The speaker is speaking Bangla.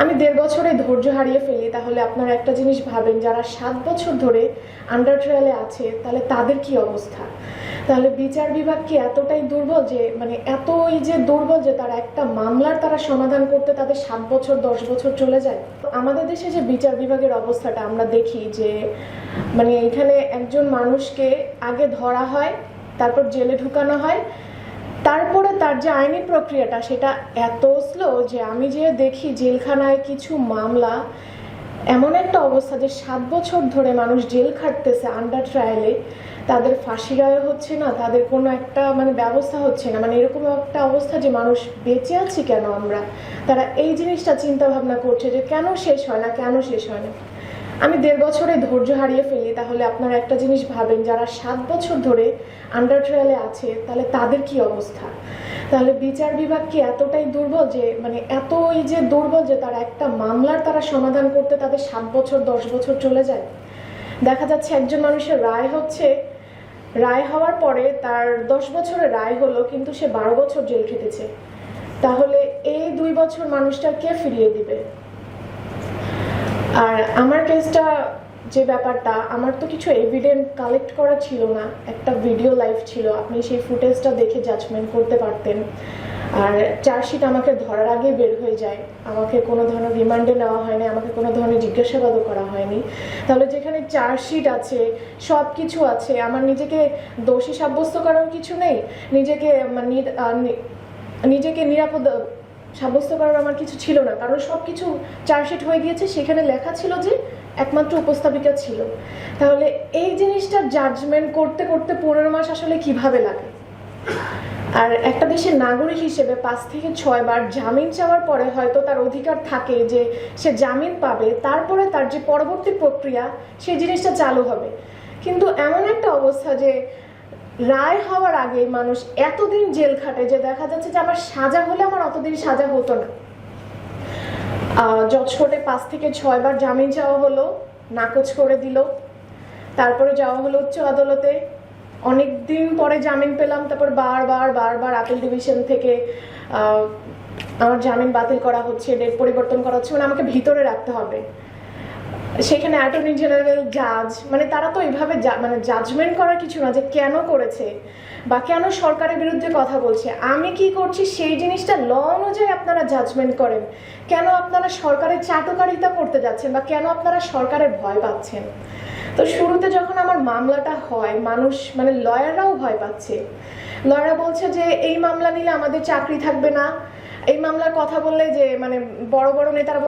আমি দেড় বছরে ধৈর্য হারিয়ে ফেলি, তাহলে আপনারা একটা জিনিস ভাবেন, যারা সাত বছর ধরে আন্ডার ট্রায়ালে আছে, তাহলে তাদের কি অবস্থা? তাহলে বিচার বিভাগ কি এতটাই দুর্বল যে মানে এতই যে দুর্বল যে তারা একটা মামলার তারা সমাধান করতে তাদের সাত বছর, দশ বছর চলে যায়? তো আমাদের দেশে যে বিচার বিভাগের অবস্থাটা আমরা দেখি যে মানে এখানে একজন মানুষকে আগে ধরা হয়, তারপর জেলে ঢুকানো হয় তারপরে তার যে আইনি প্রক্রিয়াটা, সেটা এত স্লো যে আমি যে দেখি জেলখানায় কিছু মামলা, এমন একটা অবস্থা যে সাত বছর ধরে মানুষ জেল খাটতেছে আন্ডার ট্রায়ালে তাদের ফাঁসি রায় হচ্ছে না, তাদের কোনো একটা মানে ব্যবস্থা হচ্ছে না। মানে এরকম একটা অবস্থা যে মানুষ বেঁচে আছি কেন আমরা? তারা এই জিনিসটা চিন্তা ভাবনা করছে যে কেন শেষ হয় না, কেন শেষ হয় না? আমি দেড় বছরে ধৈর্য হারিয়ে ফেলি, তাহলে আপনারা একটা জিনিস ভাবেন, যারা সাত বছর ধরে আন্ডার ট্রায়ালে আছে, তাহলে তাদের কি অবস্থা? তাহলে বিচার বিভাগ কি এতটাই দুর্বল যে মানে এতই যে দুর্বল যে তারা একটা মামলার তারা সমাধান করতে তাদের সাত বছর, দশ বছর চলে যায়? দেখা যাচ্ছে একজন মানুষের রায় হচ্ছে, রায় হওয়ার পরে তার দশ বছরের রায় হলো, কিন্তু সে বারো বছর জেল খেটেছে। তাহলে এই দুই বছর মানুষটা কে ফিরিয়ে দিবে? আর আমার কেসটা যে ব্যাপারটা, আমার তো কিছু এভিডেন্ট কালেক্ট করা ছিল না। একটা ভিডিও লাইভ ছিল। আপনি সেই ফুটেজটা দেখে জাজমেন্ট করতে পারতেন। আর চার্জশিট আমাকে ধরার আগে বের হয়ে যায়। আমাকে কোনো ধরনের রিমান্ডে নেওয়া হয়নি, আমাকে কোনো ধরনের জিজ্ঞাসাবাদও করা হয়নি। তাহলে যেখানে চার্জশিট আছে সব কিছু আছে, আমার নিজেকে দোষী সাব্যস্ত করার কিছু নেই? নিজেকে মানে নিজেকে নিরাপদ সাব্যস্ত করার আমার কিছু ছিল না। কারণ সব কিছু চার্জশিট হয়ে গিয়েছে, সেখানে লেখা ছিল যে একমাত্র উপস্থাপিকা ছিল। তাহলে এই জিনিসটা জাজমেন্ট করতে করতে পনেরো মাস আসলে কীভাবে লাগে? আর একটা দেশের নাগরিক হিসেবে পাঁচ থেকে ছয় বার জামিন চাওয়ার পরে হয়তো তার অধিকার থাকে যে সে জামিন পাবে, তারপরে তার যে পরবর্তী প্রক্রিয়া, সেই জিনিসটা চালু হবে। কিন্তু এমন একটা অবস্থা যে রায় হওয়ার আগে মানুষ এতদিন জেল খাটে যে দেখা যাচ্ছে যে আমার সাজা হলে আমার অতদিন সাজা হতো না। জজ কোর্টে পাঁচ থেকে ছয়বার জামিন চাওয়া হলো, নাকচ করে দিল। তারপরে যাওয়া হলো উচ্চ আদালতে। অনেক দিন পরে জামিন পেলাম, তারপর বারবার বারবার আপিল ডিভিশন থেকে আমার জামিন বাতিল করা হচ্ছে, ডেট পরিবর্তন করা হচ্ছে মানে আমাকে ভিতরে রাখতে হবে। সেখানে অ্যাটর্নি জেনারেল জাজ মানে তারা তো এইভাবে মানে জাজমেন্ট করার কিছু না যে কেন করেছে বা কেন সরকারের বিরুদ্ধে কথা বলছে। আমি কি করছি? সেই জিনিসটা ল অনুযায়ী আপনারা জাজমেন্ট করেন। কেন আপনারা সরকারের চাটুকারিতা করতে যাচ্ছেন বা কেন আপনারা সরকারের ভয় পাচ্ছেন? তো শুরুতে যখন আমার মামলাটা হয়, মানুষ মানে লয়াররাও ভয় পাচ্ছে। লয়াররা বলছে যে, এই মামলা নিলে আমাদের চাকরি থাকবে না। এই মামলার কথা বললে যে মানে বড় বড় নেতারা